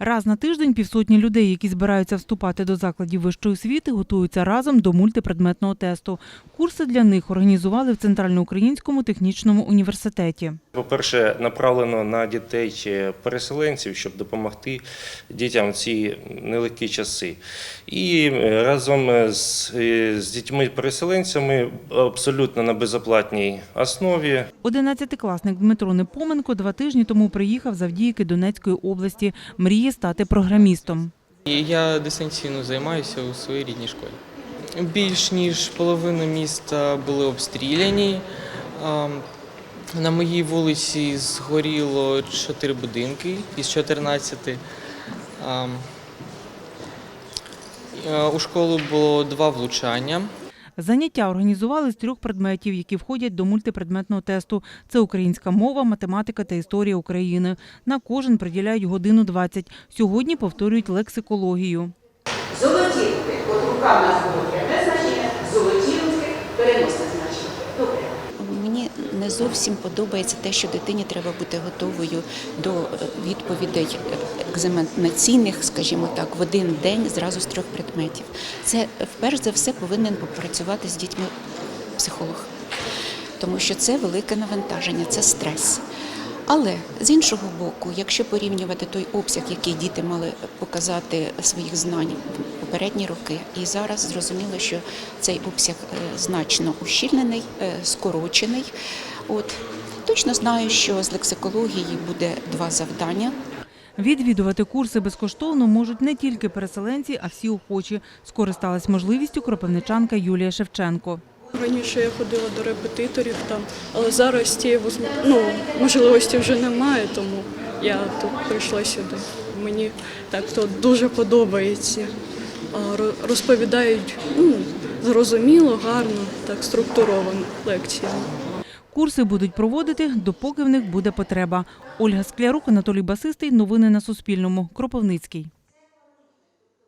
Раз на тиждень півсотні людей, які збираються вступати до закладів вищої освіти, готуються разом до мультипредметного тесту. Курси для них організували в Центральноукраїнському технічному університеті. По-перше, направлено на дітей е, переселенців, щоб допомогти дітям в ці нелегкі часи. І е, разом з, е, з дітьми-переселенцями абсолютно на безоплатній основі Одинадцятикласник Дмитро Непоменко два тижні тому приїхав з Авдіївки Донецької області. Мріє стати програмістом. Я дистанційно займаюся у своїй рідній школі. Більш ніж половина міста були обстріляні. На моїй вулиці згоріло 4 будинки із 14. Е, У школу було два влучання. Заняття організували з трьох предметів, які входять до мультипредметного тесту. Це українська мова, математика та історія України. На кожен приділяють годину 20. Сьогодні повторюють лексикологію. Не зовсім подобається те, що дитині треба бути готовою до е, відповідей е, екзаменаційних, скажімо так, в один день зразу з трьох предметів. Це е, вперше за все повинен попрацювати з дітьми психолог, тому що це велике навантаження, це стрес. Але з іншого боку, якщо порівнювати той обсяг, який діти мали показати своїх знань в попередні роки, і зараз зрозуміло, що цей обсяг значно ущільнений, скорочений. От точно знаю, що з лексикології буде два завдання. Відвідувати курси безкоштовно можуть не тільки переселенці, а всі охочі. Скористалась можливістю кропивничанка Юлія Шевченко. Раніше я ходила до репетиторів там, але зараз цієї ну, можливості вже немає, тому я тут прийшла сюди. Мені так то дуже подобається. Розповідають ну, зрозуміло, гарно, так структуровано лекціями. Курси будуть проводити, допоки в них буде потреба. Ольга Склярук, Анатолій Басистий. Новини на Суспільному. Кропивницький.